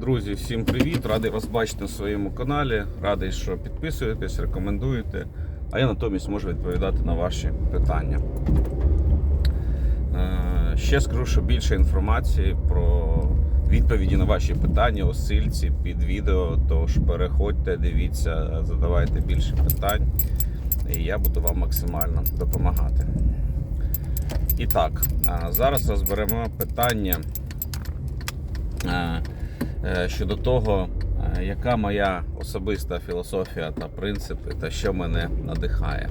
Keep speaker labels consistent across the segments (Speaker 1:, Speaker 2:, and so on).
Speaker 1: Друзі, всім привіт! Радий вас бачити на своєму каналі. Радий, що підписуєтесь, рекомендуєте. А я натомість можу відповідати на ваші питання. Е, Ще скажу, що більше інформації про відповіді на ваші питання у сильці під відео. Тож переходьте, дивіться, задавайте більше питань, і я буду вам максимально допомагати. І так, зараз розберемо питання е, е, щодо того, е, яка моя особиста філософія та принципи, та що мене надихає.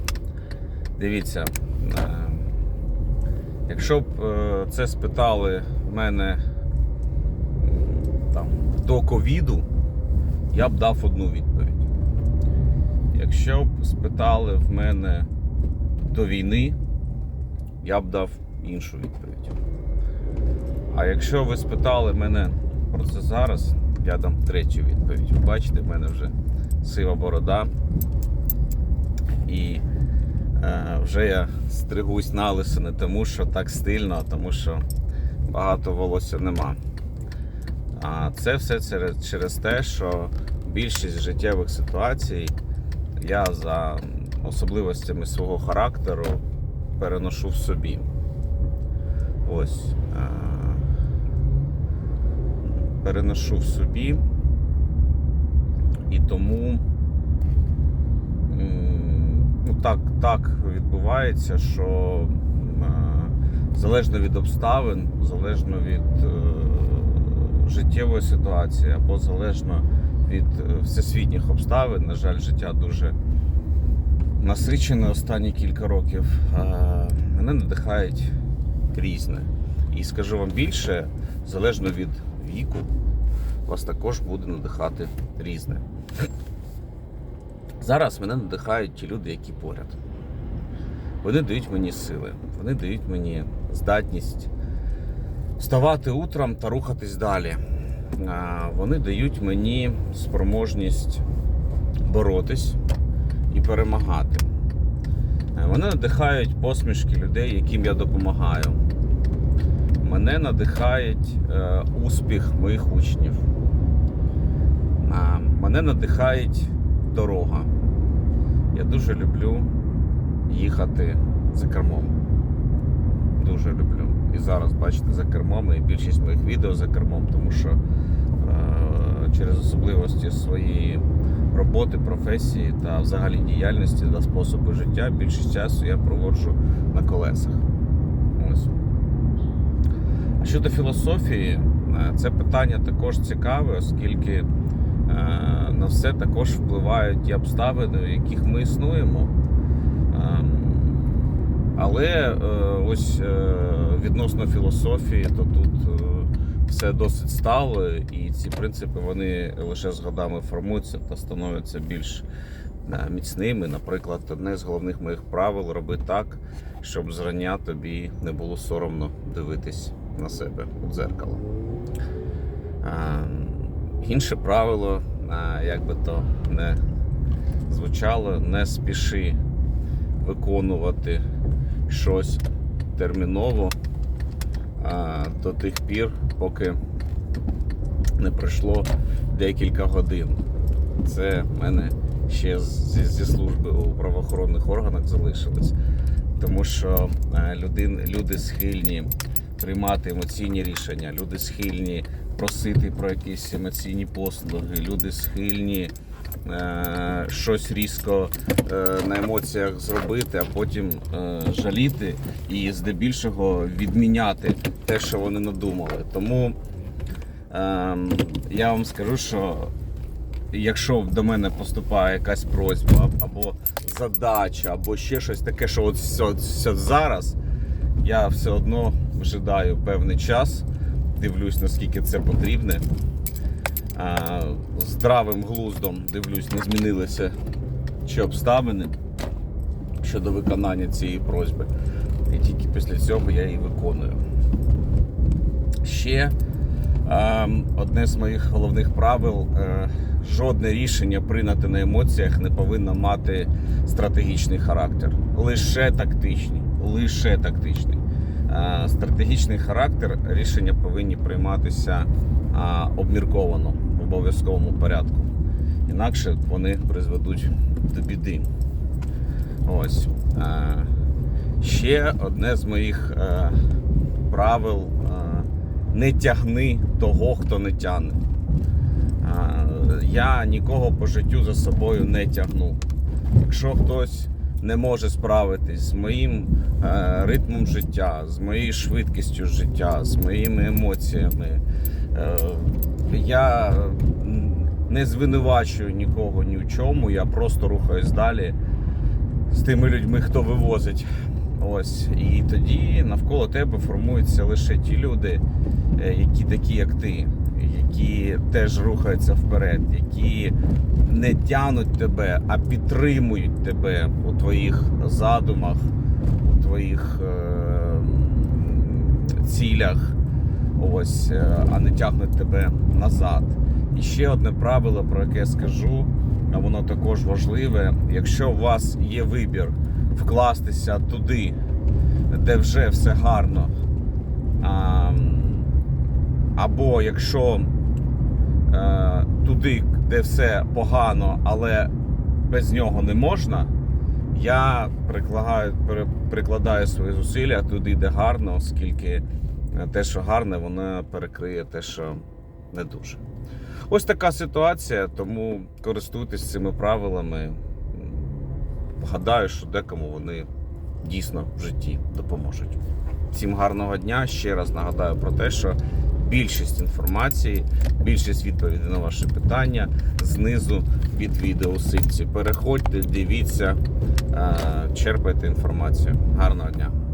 Speaker 1: Дивіться, е, якщо б е, це спитали мене там, до ковіду, я б дав одну відповідь. Якщо б спитали в мене до війни, я б дав іншу відповідь. А якщо ви спитали мене про це зараз, я дам третю відповідь. Ви бачите, в мене вже сива борода. І е, вже я стригусь на лисо не тому, що так стильно, а тому що багато волосся нема. А це все через, те, що більшість життєвих ситуацій я за особливостями свого характеру переношу в собі. Ось. е, Переношу в собі. І тому ну, так, так відбувається, що е, залежно від обставин, залежно від е, життєвої ситуації або залежно від е, всесвітніх обставин, на жаль, життя дуже насичене останні кілька років. Мене надихають різне. І скажу вам більше, залежно від віку, вас також буде надихати різне. Зараз мене надихають ті люди, які поряд. Вони дають мені сили, вони дають мені здатність вставати утром та рухатись далі. Вони дають мені спроможність боротись і перемагати. Е, Вони надихають посмішки людей, яким я допомагаю. Мене надихають е, успіх моїх учнів. А, Мене надихають дорога. Я дуже люблю їхати за кермом. Дуже люблю. І зараз бачите за кермом і більшість моїх відео за кермом, тому що е, через особливості своєї роботи, професії та взагалі діяльності та способу життя більшість часу я проводжу на колесах. Щодо філософії, е, це питання також цікаве, оскільки е, на все також впливають ті обставини, в яких ми існуємо. Ем, Але е, ось відносно філософії, то тут все досить стало, і ці принципи вони лише з годами формуються та становляться більш міцними. Наприклад, одне з головних моїх правил роби так, щоб зрання тобі не було соромно дивитись на себе у дзеркало. Інше правило, як би то не звучало, не спіши виконувати щось терміново до тих пір, поки не пройшло декілька годин. Це в мене ще зі, зі служби у правоохоронних органах залишилось. Тому що людин, люди схильні приймати емоційні рішення, люди схильні просити про якісь емоційні послуги, люди схильні е, щось різко е, на емоціях зробити, а потім е, жаліти і здебільшого відміняти те, що вони надумали. Тому е, я вам скажу, що якщо до мене поступає якась просьба або задача, або ще щось таке, що от все, все зараз, я все одно вжидаю певний час, дивлюсь, наскільки це потрібне. Здравим глуздом дивлюсь, не змінилися чи обставини щодо виконання цієї просьби. І тільки після цього я її виконую. Ще одне з моїх головних правил: е, жодне рішення прийняте на емоціях не повинно мати стратегічний характер. Лише тактичний. Лише тактичний. стратегічний характер, рішення повинні прийматися обмірковано в обов'язковому порядку. Інакше вони призведуть до біди. Ось. Ще одне з моїх правил не тягни того, хто не тягне. Я нікого по життю за собою не тягну. Якщо хтось не може справитись з моїм е, ритмом життя, з моєю швидкістю життя, з моїми емоціями, е, я не звинувачую нікого ні в чому, я просто рухаюсь далі з тими людьми, хто вивозить. Ось. І тоді навколо тебе формуються лише ті люди, е, які такі, як ти, які теж рухаються вперед, які не тянуть тебе, а підтримують тебе у твоїх задумах, у твоїх е, цілях, ось, е, а не тягнуть тебе назад. І ще одне правило, про яке я скажу, а воно також важливе. Якщо у вас є вибір вкластися туди, де вже все гарно, а, або якщо е, туди, де все погано, але без нього не можна, я прикладаю, прикладаю свої зусилля туди, де гарно, оскільки е, те, що гарне, воно перекриє те, що не дуже. Ось така ситуація, тому користуйтесь цими правилами. Гадаю, що декому вони дійсно в житті допоможуть. Всім гарного дня. Ще раз нагадаю про те, що більшість інформації, більшість відповідей на ваші питання знизу під відео у. Переходьте, дивіться, е, черпайте інформацію. Гарного дня!